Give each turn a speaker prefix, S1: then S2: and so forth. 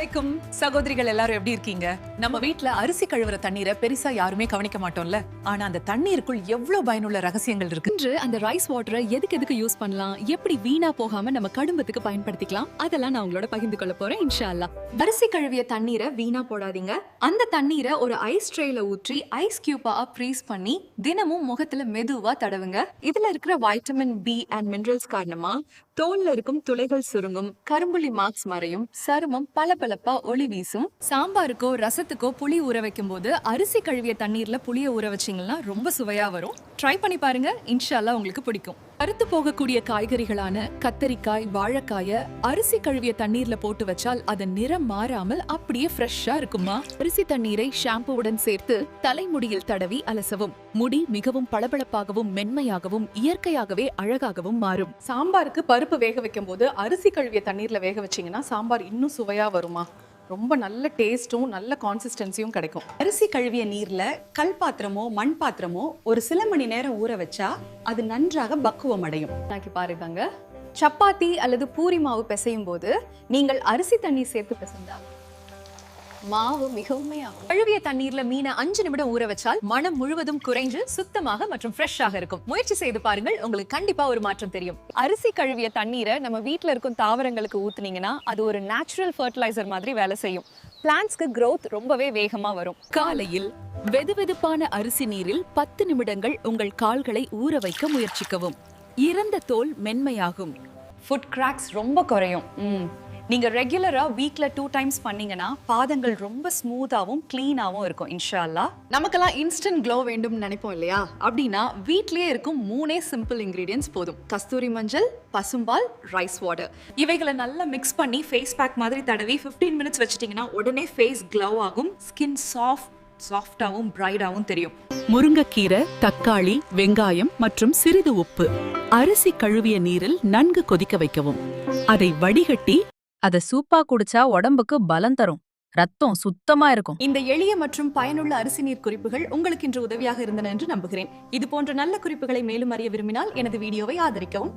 S1: வலைக்கும் சகோதரிகள் எல்லாரும் எப்படி இருக்கீங்க? நம்ம வீட்ல அரிசி கழுவுற தண்ணீரை பெருசா யாருமே கவனிக்க மாட்டோம்ல. ஆனா அந்த தண்ணீருக்குள் எவ்வளவு பயனுள்ள ரகசியங்கள் இருக்கு?
S2: இன்று அந்த ரைஸ் வாட்டரை எதுக்கு எதுக்கு யூஸ் பண்ணலாம்? எப்படி வீணா போகாம நம்ம கடும்பத்துக்கு பயன்படுத்திக்கலாம்? அதெல்லாம் நான் உங்களோட பகிர்ந்து கொள்ள போறேன் இன்ஷா அல்லா அரிசி கழுவிய தண்ணீரை வீணா போடாதீங்க. அந்த தண்ணீரை ஒரு ஐஸ் ட்ரேல ஊற்றி ஐஸ் கியூபா ஃப்ரீஸ் பண்ணி தினமும் முகத்துல மெதுவா தடவுங்க. இதுல இருக்கிற வைட்டமின் பி அண்ட் மினரல்ஸ் காரணமா தோல்ல இருக்கும் துளைகள் சுருங்கும் கரும்புள்ளி மார்க்ஸ் மறையும் சருமம் பல பல பளபளப்பா ஒளி வீசும். சாம்பாருக்கோ ரசத்துக்கோ புளி ஊற வைக்கும் போது அரிசி கழுவிய தண்ணீர்ல புளிய ஊற வச்சீங்கன்னா ரொம்ப சுவையா வரும். ட்ரை பண்ணி பாருங்க. இன்ஷால்லா உங்களுக்கு பிடிக்கும். கருத்து போகக்கூடிய காய்கறிகளான கத்தரிக்காய் வாழைக்காய அரிசி கழுவிய தண்ணீர்ல போட்டு வச்சால் அதன் நிறம் மாறாமல் அப்படியே ஃப்ரெஷ்ஷா இருக்குமா? அரிசி தண்ணீரை ஷாம்புவுடன் சேர்த்து தலைமுடியில் தடவி அலசவும். முடி மிகவும் பளபளப்பாகவும் மென்மையாகவும் இயற்கையாகவே அழகாகவும் மாறும்.
S1: சாம்பாருக்கு பருப்பு வேக வைக்கும் போது அரிசி கழுவிய தண்ணீர்ல வேக வச்சீங்கன்னா சாம்பார் இன்னும் சுவையா வருமா? ரொம்ப நல்ல டேஸ்ட்டும் நல்ல கான்சிஸ்டன்சியும் கிடைக்கும்.
S3: அரிசி கழுவிய நீர்ல கல் பாத்திரமோ மண் பாத்திரமோ ஒரு சில மணி நேரம் ஊற வச்சா அது நன்றாக பக்குவம் அடையும்.
S2: நாக்கி பாருங்க சப்பாத்தி அல்லது பூரி மாவு பிசையும் போது நீங்கள் அரிசி தண்ணீர் சேர்த்து பிசைந்தா மாவு மிகவும் கழுவிய தண்ணீர்ல மீனை அஞ்சு நிமிடம் ஊற வச்சால் மனம் முழுவதும் குறைஞ்சு சுத்தமாக மற்றும் ஃப்ரெஷ்ஷாக இருக்கும். முயற்சி செய்து பாருங்கள் உங்களுக்கு கண்டிப்பா ஒரு மாற்றம் தெரியும். அரிசி கழுவிய தண்ணீரை நம்ம வீட்ல இருக்கும் தாவரங்களுக்கு ஊத்துனீங்கன்னா அது ஒரு நேச்சுரல் ஃபர்டிலைசர் மாதிரி வேலை செய்யும். பிளான்ஸ்க்கு growth ரொம்பவே வேகமா வரும்.
S4: காலையில் வெதுவெதுப்பான அரிசி நீரில் பத்து நிமிடங்கள் உங்கள் கால்களை ஊற வைக்க முயற்சிக்கவும். இறந்த தோல் மென்மையாகும்.
S2: ஃபுட் கிராக்ஸ் ரொம்ப குறையும். ம். நீங்க ரெகுலரா வீக்ல டூ டைம்ஸ் பண்ணீங்கன்னா பாதங்கள் ரொம்ப ஸ்மூத்தாவும் க்ளீனாவும் இருக்கும் இன்ஷா அல்லாஹ்
S1: நமக்கெல்லாம் இன்ஸ்டன்ட் க்ளோ வேண்டும் நினைப்போம் இல்லையா? அப்படின்னா வீட்லயே இருக்கும் மூணே சிம்பிள் இன்கிரீடியன்ஸ் போதும். கஸ்தூரி மஞ்சள் பசும்பால் ரைஸ் வாட்டர் இவைகளை நல்லா மிக்ஸ் பண்ணி ஃபேஸ் பேக் மாதிரி தடவி 15 மினிட்ஸ் வச்சிட்டிங்கன்னா உடனே ஃபேஸ் க்ளோ ஆகும் ஸ்கின் சாஃப்ட் சாஃப்டாகவும் பிரைடாகவும் தெரியும்.
S4: முருங்கைக்கீரை தக்காளி வெங்காயம் மற்றும் சிறிது உப்பு. அரிசி கழுவிய நீரில் நன்கு கொதிக்க வைக்கவும். அதை வடிகட்டி
S5: அத சூப்பா குடிச்சா உடம்புக்கு பலம் தரும். ரத்தம் சுத்தமா இருக்கும்.
S1: இந்த எளிய மற்றும் பயனுள்ள அரிசி நீர் குறிப்புகள் உங்களுக்கு இன்று உதவியாக இருந்தன என்று நம்புகிறேன். இது போன்ற நல்ல குறிப்புகளை மேலும் அறிய விரும்பினால் எனது வீடியோவை ஆதரிக்கவும்.